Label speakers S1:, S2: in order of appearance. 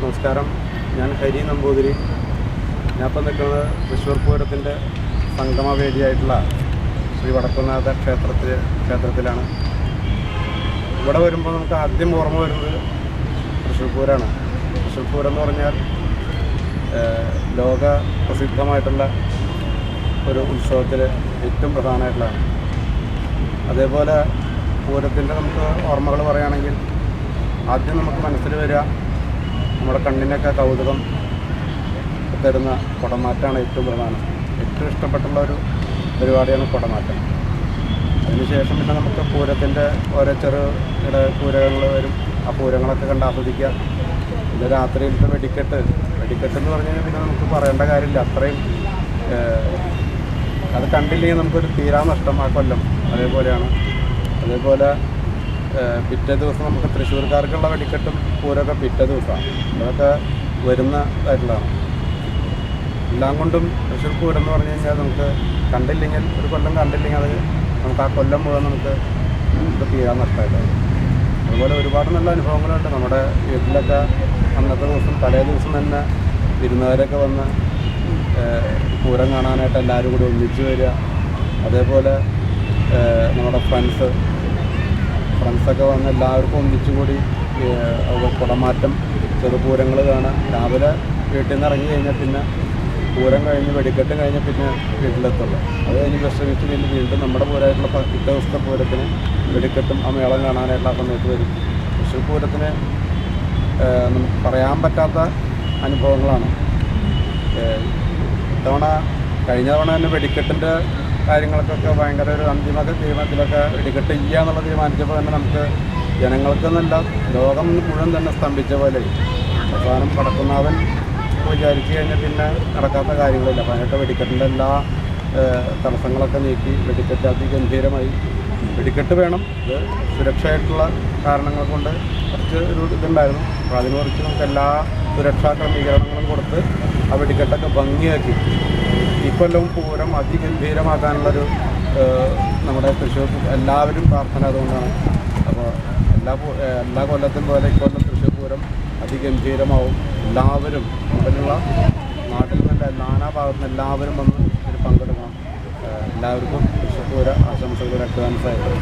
S1: നമസ്കാരം. ഞാൻ ഹരി നമ്പൂതിരി. ഞാനിപ്പോൾ നിൽക്കുന്നത് തൃശ്ശൂർ പൂരത്തിന്റെ സംഗമവേദിയായിട്ടുള്ള ശ്രീ വടക്കുന്നാഥ ക്ഷേത്രത്തിൽ ക്ഷേത്രത്തിലാണ്. ഇവിടെ വരുമ്പോൾ നമുക്ക് ആദ്യം ഓർമ്മ വരുന്നത് തൃശ്ശൂർ പൂരമാണ് തൃശ്ശൂർ പൂരം എന്ന് പറഞ്ഞാൽ ലോക പ്രസിദ്ധമായിട്ടുള്ള ഒരു ഉത്സവത്തിൽ ഏറ്റവും പ്രധാനമായിട്ടുള്ളതാണ് അതേപോലെ പൂരത്തിന്റെ നമുക്ക് ഓർമ്മകൾ പറയുകയാണെങ്കിൽ ആദ്യം നമുക്ക് മനസ്സിൽ വരിക നമ്മുടെ കണ്ണിനൊക്കെ കൗതുകം തരുന്ന കുടമാറ്റമാണ് ഏറ്റവും പ്രധാനം. ഏറ്റവും ഇഷ്ടപ്പെട്ടുള്ള ഒരു പരിപാടിയാണ് കുടമാറ്റം അതിനുശേഷം പിന്നെ നമുക്ക് പൂരത്തിന്റെ ഓരോ ചെറു പൂരങ്ങൾ വരും. ആ പൂരങ്ങളൊക്കെ കണ്ട് ആസ്വദിക്കുക പിന്നെ രാത്രിയിലത്തെ വെടിക്കെട്ട് വെടിക്കെട്ട്. എന്ന് പറഞ്ഞു കഴിഞ്ഞാൽ പിന്നെ നമുക്ക് പറയേണ്ട കാര്യമില്ല. അത്രയും അത് കണ്ടില്ലെങ്കിൽ നമുക്കൊരു തീരാ നഷ്ടം ആ കൊല്ലം. അതേപോലെയാണ്. അതേപോലെ പിറ്റേ ദിവസം നമുക്ക് തൃശ്ശൂർക്കാർക്കുള്ള വെടിക്കെട്ടും പൂരമൊക്കെ പിറ്റേ ദിവസമാണ്. അതൊക്കെ വരുന്ന ആയിട്ടുള്ളതാണ്. എല്ലാം കൊണ്ടും തൃശ്ശൂർ പൂരം എന്ന് പറഞ്ഞു കഴിഞ്ഞാൽ നമുക്ക് കണ്ടില്ലെങ്കിൽ ഒരു കൊല്ലം കണ്ടില്ലെങ്കിൽ അത് നമുക്ക് ആ കൊല്ലം മുഴുവൻ നമുക്ക് തീരാൻ നഷ്ടമായിട്ടാണ്. അതുപോലെ ഒരുപാട് നല്ല അനുഭവങ്ങളുണ്ട്. നമ്മുടെ വീട്ടിലൊക്കെ അന്നത്തെ ദിവസം തലേ ദിവസം തന്നെ വിരുന്നുകാരൊക്കെ വന്ന് പൂരം കാണാനായിട്ട് എല്ലാവരും കൂടി ഒന്നിച്ചു വരിക. അതേപോലെ നമ്മുടെ ഫ്രണ്ട്സ് ഫ്രണ്ട്സൊക്കെ വന്ന് എല്ലാവർക്കും ഒന്നിച്ചു കൂടി ഏഹ്, അത് കുടമാറ്റം ചെറുപൂരങ്ങൾ കാണാം രാവിലെ വീട്ടിൽ നിന്ന് ഇറങ്ങി കഴിഞ്ഞാൽ പിന്നെ പൂരം കഴിഞ്ഞ് വെടിക്കെട്ട് കഴിഞ്ഞ് പിന്നെ വീട്ടിലെത്തുള്ളൂ. അത് കഴിഞ്ഞ് വിശ്രമിച്ച് പിന്നെ വീണ്ടും നമ്മുടെ പൂരമായിട്ടുള്ള പത്ത് ദിവസത്തെ പൂരത്തിന് വെടിക്കെട്ടും ആ മേളം കാണാനായിട്ടുള്ള ആ സമയത്ത് വരും. തൃശ്ശൂർ പൂരത്തിന് നമുക്ക് പറയാൻ പറ്റാത്ത അനുഭവങ്ങളാണ്. ഇത്തവണ കഴിഞ്ഞ തവണ തന്നെ വെടിക്കെട്ടിന്റെ കാര്യങ്ങൾക്കൊക്കെ ഭയങ്കര ഒരു അന്തിമ തീരുമാനത്തിലൊക്കെ വെടിക്കെട്ട് ഇല്ല എന്നുള്ള തീരുമാനിച്ചപ്പോൾ തന്നെ നമുക്ക് ജനങ്ങൾക്കെന്നല്ല ലോകം മുഴുവൻ തന്നെ സ്തംഭിച്ച പോലെ അവസാനം പടക്കുന്നാവൻ വിചാരിച്ചു കഴിഞ്ഞാൽ പിന്നെ നടക്കാത്ത കാര്യങ്ങളില്ല. പതിനെട്ട് വെടിക്കെട്ടിന്റെ എല്ലാ തടസ്സങ്ങളൊക്കെ നീക്കി വെടിക്കെട്ട് അതിഗംഭീരമായി വെടിക്കെട്ട് വേണം. ഇത് സുരക്ഷയായിട്ടുള്ള കാരണങ്ങൾ കൊണ്ട് കുറച്ച് ഒരു ഇതുണ്ടായിരുന്നു. അപ്പോൾ അതിന് കുറിച്ച് നമുക്ക് എല്ലാ സുരക്ഷാ ക്രമീകരണങ്ങളും കൊടുത്ത് ആ വെടിക്കെട്ടൊക്കെ ഭംഗിയാക്കി. ഈ കൊല്ലവും പൂരം അതിഗംഭീരമാക്കാനുള്ളൊരു നമ്മുടെ തൃശ്ശൂർ എല്ലാവരും പ്രാർത്ഥന അതുകൊണ്ടാണ്. അപ്പോൾ എല്ലാ എല്ലാ കൊല്ലത്തും പോലെ ഇക്കൊല്ലം തൃശ്ശൂർ പൂരം അതിഗംഭീരമാവും. എല്ലാവരും അവിടെയുള്ള നാട്ടിൽ നിന്ന് നാനാ ഭാഗത്തു നിന്ന് എല്ലാവരും വന്ന് ഇതിൽ പങ്കെടുക്കണം. എല്ലാവർക്കും തൃശ്ശൂർ പൂര ആശംസകൾ അഡ്വാൻസായിട്ട്